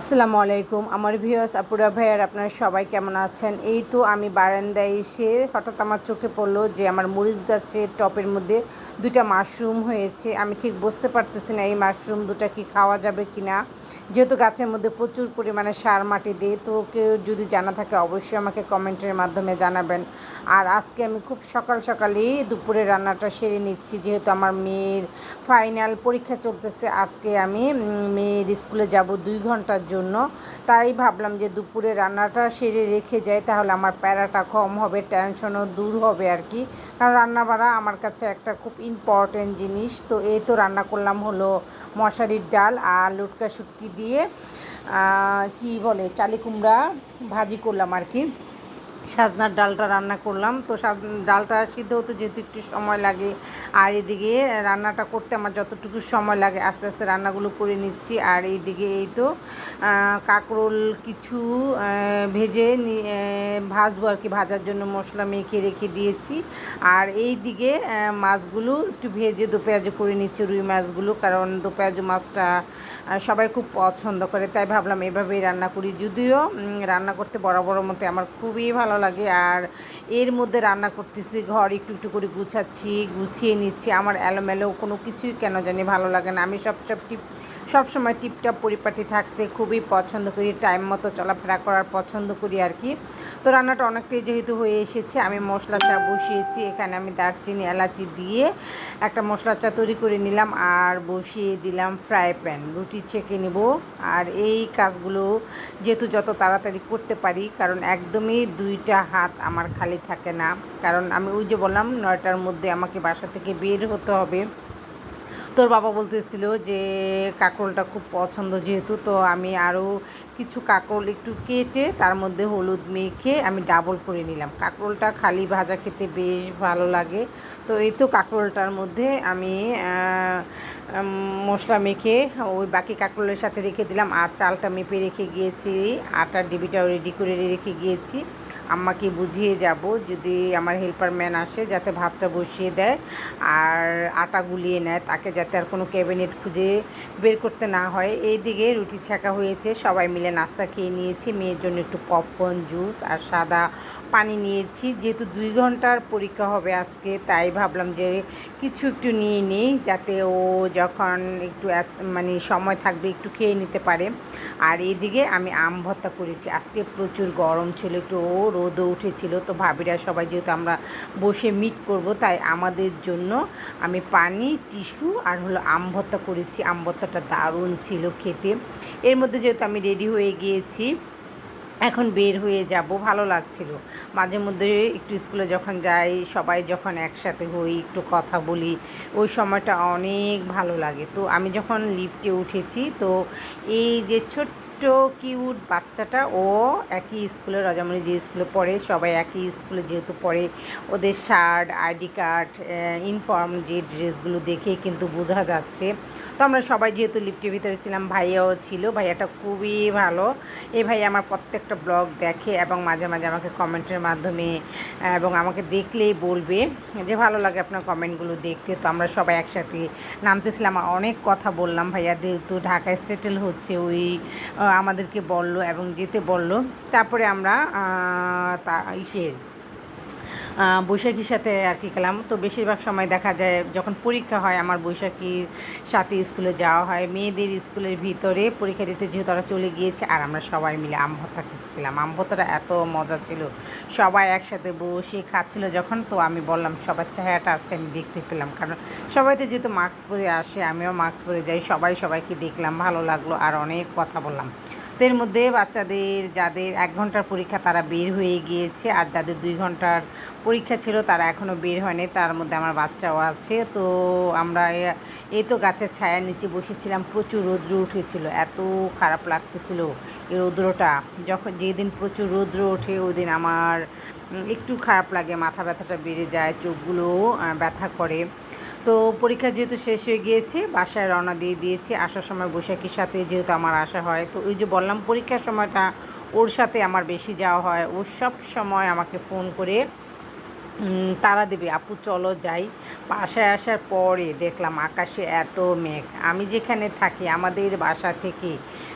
আসসালামু আলাইকুম। আমার ভিউয়ার্স, আপুরা ভাইয়ার, আপনারা সবাই কেমন আছেন? এই তো আমি বারান্দায় এসে হঠাৎ আমার চোখে পড়ল যে আমার মরিচ গাছের টপের মধ্যে দুইটা মাশরুম হয়েছে। আমি ঠিক বুঝতে পারতেছি না এই মাশরুম দুটা কি খাওয়া যাবে কি না যেহেতু গাছের মধ্যে প্রচুর পরিমাণে সার মাটি দিই তো কেউ যদি জানা থাকে অবশ্যই আমাকে কমেন্টের মাধ্যমে জানাবেন। আর আজকে আমি খুব সকাল সকালেই দুপুরে রান্নাটা সেরে নিচ্ছি, যেহেতু আমার মেয়ের ফাইনাল পরীক্ষা চলতেছে। আজকে আমি মেয়ের স্কুলে যাব দুই ঘণ্টার জন্য। তাই ভাবলাম যে দুপুরে রান্নাটা সেরে রেখে যাই, তাহলে আমার প্যারাটা কম হবে, টেনশনও দূর হবে আর কি। কারণ রান্না বাড়া আমার কাছে একটা খুব ইম্পর্টেন্ট জিনিস। তো এই তো রান্না করলাম হলো মশারির ডাল, আর লুটকা শুটকি দিয়ে কি বলে চালি কুমড়া ভাজি করলাম আর কি। সাজনার ডালটা রান্না করলাম। তো ডালটা সিদ্ধ হতে যেহেতু একটু সময় লাগে, আর এদিকে রান্নাটা করতে আমার যতটুকু সময় লাগে আস্তে আস্তে রান্নাগুলো করে নিচ্ছি। আর এইদিকে এই তো কাকরোল কিছু ভেজে ভাজবো আর কি, ভাজার জন্য মশলা মেখে রেখে দিয়েছি। আর এই দিকে মাছগুলো একটু ভেজে দো পেঁয়াজু করে নিচ্ছি, রুই মাছগুলো, কারণ দো পেঁয়াজু মাছটা সবাই খুব পছন্দ করে, তাই ভাবলাম এভাবেই রান্না করি। যদিও রান্না করতে বড় বড় মতে আমার খুবই ভালো লাগে, আর এর মধ্যে রান্না করতেছি, ঘর একটু একটু করে গুছাচ্ছি, গুছিয়ে নিচ্ছি। আমার এলোমেলো কোনো কিছুই কেন জানি ভালো লাগে না। আমি সব সব টিপ সবসময় টিপটাপ পরিপাটি থাকতে খুবই পছন্দ করি, টাইম মতো চলাফেরা করার পছন্দ করি আর কি। তো রান্নাটা অনেকটাই যেহেতু হয়ে এসেছে, আমি মশলা চা বসিয়েছি। এখানে আমি দারচিনি, এলাচি দিয়ে একটা মশলা চা তৈরি করে নিলাম আর বসিয়ে দিলাম ফ্রাই প্যান। রুটি ছেঁকে নেব আর এই কাজগুলো যেহেতু যত তাড়াতাড়ি করতে পারি, কারণ একদমই দুইটা হাত আমার খালি থাকে না। কারণ আমি ওই যে বললাম, নয়টার মধ্যে আমাকে বাসা থেকে বের হতে হবে। তোর বাবা বলতেছিল যে, কাঁকরোলটা খুব পছন্দ যেহেতু, তো আমি আরও কিছু কাঁকরোল একটু কেটে তার মধ্যে হলুদ মেখে আমি ডাবল করে নিলাম। কাঁকরোলটা খালি ভাজা খেতে বেশ ভালো লাগে। তো এই তো কাঁকরোলটার মধ্যে আমি মশলা মেখে ওই বাকি কাঁকরোলের সাথে রেখে দিলাম। আর চালটা মেপে রেখে গিয়েছি, আটার ডিবিটাও রেডি করে রেখে গিয়েছি। আম্মাকে বুঝিয়ে যাব যদি আমার হেল্পার ম্যান আসে, যাতে ভাতটা বসিয়ে দেয় আর আটা গুলিয়ে নেয়, তাকে যাতে আর কোনো ক্যাবিনেট খুঁজে বের করতে না হয়। এই দিকে রুটি ছাকা হয়েছে, সবাই মিলে নাস্তা খেয়ে নিয়েছি। মেয়ের জন্য একটু পপকর্ন জুস আর সাদা পানি নিয়েছি। যেহেতু দুই ঘণ্টার পরীক্ষা হবে আজকে, তাই ভাবলাম যে কিছু একটু নিয়ে নিই, যাতে ও যখন একটু মানে সময় থাকবে একটু খেয়ে নিতে পারে। আর এদিকে আমি আম ভর্তা করেছি। আজকে প্রচুর গরম ছিল, একটু রোদও উঠেছিল। তো ভাবিরা সবাই যেহেতু আমরা বসে মিট করব, তাই আমাদের জন্য আমি পানি টিস্যু আর হলো আম ভর্তা করেছি। আম ভর্তাটা দারুণ ছিল খেতে। এর মধ্যে যেহেতু আমি রেডি হয়ে গিয়েছি, এখন বের হয়ে যাব। ভালো লাগছিল। মাঝে মধ্যে একটু স্কুলে যখন যাই, সবাই যখন একসাথে হই, একটু কথা বলি, ওই সময়টা অনেক ভালো লাগে। তো আমি যখন লিফটে উঠেছি, তো এই যে ছোট্ট কিউট বাচ্চাটা, ও একই স্কুলে রজামণি যে স্কুলে পড়ে, সবাই একই স্কুলে যেহেতু পড়ে, ওদের শার্ট, আইডি কার্ড ইনফর্ম যে ড্রেসগুলো দেখে কিন্তু বোঝা যাচ্ছে। তো আমরা সবাই যেহেতু লিফটের ভিতরে ছিলাম, ভাইয়াও ছিল, ভাইয়াটা খুবই ভালো। এই ভাই আমার প্রত্যেকটা ব্লগ দেখে এবং মাঝে মাঝে আমাকে কমেন্টের মাধ্যমে, এবং আমাকে দেখলেই বলবে যে ভালো লাগে আপনার কমেন্টগুলো দেখতে। তো আমরা সবাই একসাথে নামতেছিলাম, অনেক কথা বললাম। ভাইয়া যেহেতু ঢাকায় সেটেল হচ্ছে ওই আমাদেরকে বলল এবং যেতে বলল। তারপরে আমরা তা আহ, বৈশাখীর সাথে আর কি গেলাম তো বেশিরভাগ সময় দেখা যায় যখন পরীক্ষা হয়, আমার বৈশাখীর সাথে স্কুলে যাওয়া হয়। মেয়েদের স্কুলের ভিতরে পরীক্ষা দিতে যেহেতু তারা চলে গিয়েছে, আর আমরা সবাই মিলে আম ভর্তা খাচ্ছিলাম। আম ভর্তাটা এত মজা ছিল। সবাই একসাথে বসে খাচ্ছিল যখন। তো আমি বললাম, সবার চেহারাটা আজকে আমি দেখতে পেলাম। কারণ সবাই তো যেহেতু মাস্ক পরে আসে, আমিও মাস্ক পরে যাই, সবাই সবাইকে দেখলাম, ভালো লাগল, আর অনেক কথা বললাম। এর মধ্যে বাচ্চাদের, যাদের এক ঘণ্টার পরীক্ষা তারা বের হয়ে গিয়েছে আর যাদের দুই ঘণ্টার পরীক্ষা ছিল তারা এখনও বের হয়নি, তার মধ্যে আমার বাচ্চাও আছে। তো আমরা এই তো গাছের ছায়ার নিচে বসেছিলাম, প্রচুর রৌদ্র উঠেছিল, এত খারাপ লাগতেছিল এই রৌদ্রটা। যখন, যেদিন প্রচুর রৌদ্র ওঠে ওই দিন আমার একটু খারাপ লাগে, মাথা ব্যথাটা বেড়ে যায়, চোখগুলো ব্যথা করে। তো পরীক্ষা যেহেতু শেষ হয়ে গিয়েছে, বাসায় রওনা দিয়ে দিয়েছি। আসার সময় বৈশাখীর সাথে যেহেতু আমার আসা হয়, তো ওই যে বললাম পরীক্ষার সময়টা ওর সাথে আমার বেশি যাওয়া হয়। ও সব সময় আমাকে ফোন করে তারা দেবে, আপু, চলো যাই। বাসায় আসার পরে দেখলাম আকাশে এত মেঘ। আমি যেখানে থাকি, আমাদের বাসা থেকে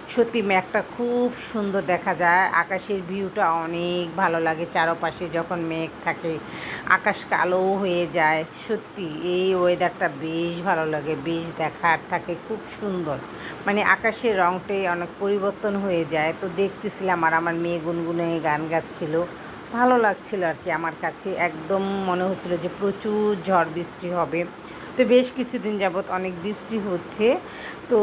সত্যি মেঘটা খুব সুন্দর দেখা যায়। আকাশের ভিউটা অনেক ভালো লাগে, চারপাশে যখন মেঘ থাকে, আকাশ কালো হয়ে যায়। সত্যি এই ওয়েদারটা বেশ ভালো লাগে, বেশ দেখার থাকে, খুব সুন্দর। মানে আকাশের রঙটাই অনেক পরিবর্তন হয়ে যায়। তো দেখতেছিলাম আর আমার মেয়ে গুনগুনে গান গাচ্ছিল। ভালো লাগছিল আর কি আমার কাছে। একদম মনে হচ্ছিল যে প্রচুর ঝড় বৃষ্টি হবে। তো বেশ কিছুদিন যাবৎ অনেক বৃষ্টি হচ্ছে। তো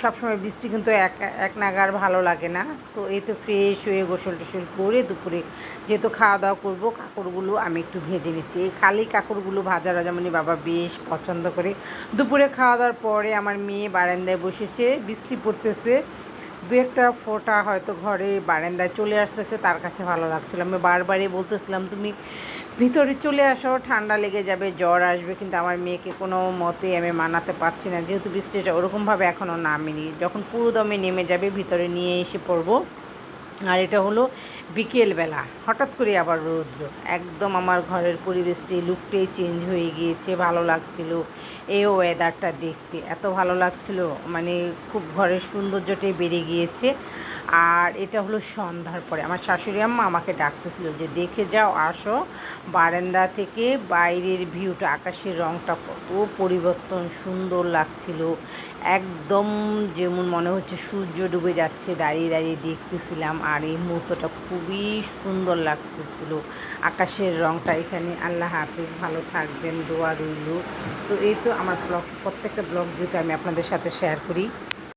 সবসময় বৃষ্টি কিন্তু এক এক নাগার ভালো লাগে না। তো এই তো ফ্রেশ হয়ে গোসল টোসল করে দুপুরে যেহেতু খাওয়া দাওয়া করব, কাঁকড়গুলো আমি একটু ভেজে নিচ্ছি। এই খালি কাঁকড়গুলো ভাজা রাজামণি বাবা বেশ পছন্দ করে। দুপুরে খাওয়া দাওয়ার পরে আমার মেয়ে বারান্দায় বসেছে, বৃষ্টি পড়তেছে। দু একটা ফোটা হয়তো ঘরে বারান্দায় চলে আসতেছে, তার কাছে ভালো লাগছিল। আমি বারবারই বলতেছিলাম, তুমি ভিতরে চলে আসো, ঠান্ডা লেগে যাবে, জ্বর আসবে। কিন্তু আমার মেয়েকে কোনো মতেই আমি মানাতে পারছি না। যেহেতু বৃষ্টিটা ওরকমভাবে এখনও নামেনি, যখন পুরো দমে নেমে যাবে, ভিতরে নিয়ে এসে পড়ব। আর এটা হলো বিকেলবেলা, হঠাৎ করে আবার রৌদ্র। একদম আমার ঘরের পরিবেশটি, লুকটাই চেঞ্জ হয়ে গিয়েছে, ভালো লাগছিল। এই ওয়েদারটা দেখতে, এত ভালো লাগছিল মানে খুব ঘরের সৌন্দর্যটাই বেড়ে গিয়েছে। আর এটা হলো সন্ধ্যার পরে, আমার শাশুড়ি আম্মা আমাকে ডাকতেছিল যে, দেখে যাও, আসো, বারান্দা থেকে বাইরের ভিউটা আকাশের রঙটা কত পরিবর্তন সুন্দর লাগছিল। একদম যেমন মনে হচ্ছে সূর্য ডুবে যাচ্ছে, দাঁড়িয়ে দাঁড়িয়ে দেখতেছিলাম। আর এই মুহূর্তটা খুবই সুন্দর লাগতেছিল। আকাশের রংটা এখানে, আল্লাহ হাফিজ, ভালো থাকবেন, দোয়া রইল। তো এই তো আমার ব্লগ প্রত্যেকটা ব্লগ যদি আমি আপনাদের সাথে শেয়ার করি